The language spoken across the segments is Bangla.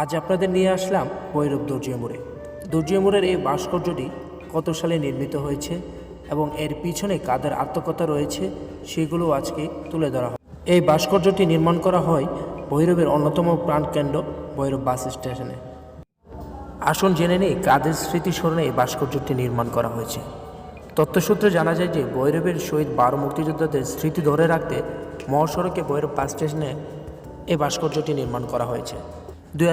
আজ আপনাদের নিয়ে আসলাম ভৈরব দর্জিয়া মোড়ে। দর্জিয়া মোড়ের এই ভাস্কর্যটি কত সালে নির্মিত হয়েছে এবং এর পিছনে কাদের আত্মকথা রয়েছে সেগুলো আজকে তুলে ধরা হয় এই ভাস্কর্যটি নির্মাণ করা হয় ভৈরবের অন্যতম প্রাণকেন্দ্র ভৈরব বাস স্টেশনে। আসুন জেনে নেই কাদের স্মৃতিস্মরণে এই ভাস্কর্যটি নির্মাণ করা হয়েছে। তথ্যসূত্রে জানা যায় যে ভৈরবের শহীদ বারো মুক্তিযোদ্ধাদের স্মৃতি ধরে রাখতে মহাসড়কে ভৈরব বাস স্টেশনে এই ভাস্কর্যটি নির্মাণ করা হয়েছে। দুই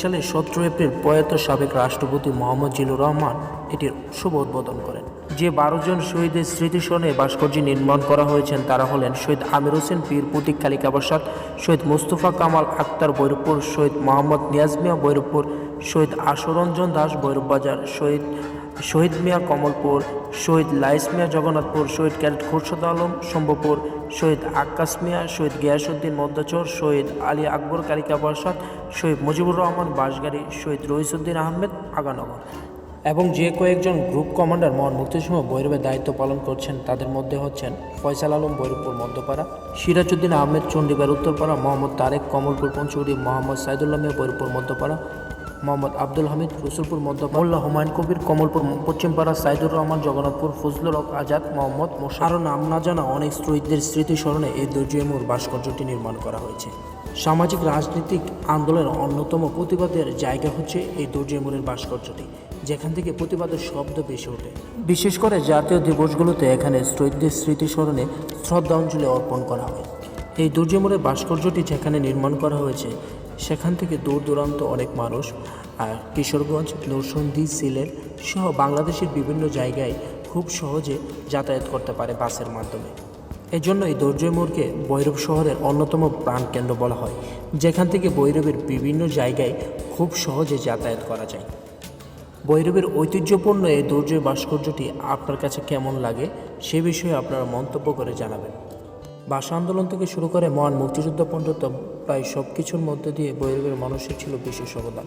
সালে সতেরো এপ্রিল প্রয়াত সাবেক রাষ্ট্রপতি মোহাম্মদ জিলুর রহমান এটির শুভ উদ্বোধন করেন। যে বারো জন শহীদের স্মৃতিস্মরণে ভাস্কর্য নির্মাণ করা হয়েছেন তারা হলেন শহীদ আমির হোসেন, পীর প্রতীক কালিকা প্রসাদ শহীদ মুস্তফা কামাল আক্তার বৈরবপুর, শহীদ মোহাম্মদ নিয়াজ মিয়া বৈরবপুর, শহীদ আশরঞ্জন দাস ভৈরব বাজার শহীদ শহীদ মিয়া কমলপুর, শহীদ লাইস মিয়া জগন্নাথপুর, শহীদ ক্যাডেট খুরশদ আলম শম্ভুপুর শহীদ আক্কাস মিয়া, শহীদ গিয়াসুদ্দিন মদ্দাচর, শহীদ আলী আকবর, কালিকা প্রসাদ শহীদ মুজিবুর রহমান বাসগাড়ি শহীদ রহিসুদ্দিন আহমেদ আগানগর। এবং যে কয়েকজন গ্রুপ কমান্ডার মহান মুক্তির সময় ভৈরবের দায়িত্ব পালন করছেন, তাদের মধ্যে হচ্ছেন ফয়সাল আলম ভৈরবপুর মধ্যপাড়া, সিরাজউদ্দিন আহমেদ চণ্ডীবার উত্তরপাড়া, মোহাম্মদ তারেক, কমলপুর পঞ্চুরি মোহাম্মদ সাইদুল্লাহ মিয়া ভৈরবপুর মধ্যপাড়া মোহাম্মদ আব্দুল হামিদ, রসুলপুর মধ্য মোল্লা হুমায়ুন কবির, কমলপুর পশ্চিমপাড়া সাইদুর রহমান, জগন্নাথপুর ফজলুল হক আজাদ, মোহাম্মদ মোশা আরও নাম না জানা অনেক শহীদদের স্মৃতিস্মরণে এই দর্জিয়ামুর ভাস্কর্যটি নির্মাণ করা হয়েছে। সামাজিক, রাজনৈতিক আন্দোলনের অন্যতম প্রতিবাদের জায়গা হচ্ছে এই দর্জিয়ামুরের ভাস্কর্যটি, যেখান থেকে প্রতিবাদের শব্দ বেশি ওঠে। বিশেষ করে জাতীয় দিবসগুলোতে এখানে শহীদদের স্মৃতিস্মরণে শ্রদ্ধাঞ্জলি অর্পণ করা হয়। এই দুর্যমুরের ভাস্কর্যটি যেখানে নির্মাণ করা হয়েছে সেখান থেকে দূর দূরান্ত অনেক মানুষ, আর কিশোরগঞ্জ নরসন্দী সিলেট সহ বাংলাদেশের বিভিন্ন জায়গায় খুব সহজে যাতায়াত করতে পারে বাসের মাধ্যমে। এজন্য এই দর্জয়মোড়কে ভৈরব শহরের অন্যতম প্রাণকেন্দ্র বলা হয়, যেখান থেকে ভৈরবের বিভিন্ন জায়গায় খুব সহজে যাতায়াত করা যায়। ভৈরবের ঐতিহ্যপূর্ণ এই দুর্জয় ভাস্কর্যটি আপনার কাছে কেমন লাগে সে বিষয়ে আপনারা মন্তব্য করে জানাবেন। ভাষা আন্দোলন থেকে শুরু করে মহান মুক্তিযুদ্ধ পর্যন্ত প্রায় সব কিছুর মধ্য দিয়ে বৈরবের মানুষের ছিল বিশেষ অবদান।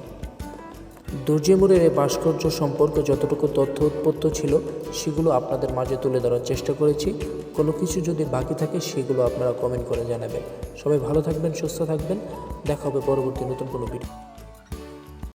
দুর্যমুরের এই ভাস্কর্য সম্পর্কে যতটুকু তথ্য উৎপত্ত ছিল, সেগুলো আপনাদের মাঝে তুলে ধরার চেষ্টা করেছি। কোনো কিছু যদি বাকি থাকে, সেগুলো আপনারা কমেন্ট করে জানাবেন। সবাই ভালো থাকবেন, সুস্থ থাকবেন। দেখা হবে পরবর্তী নতুন কোনো ভিডিও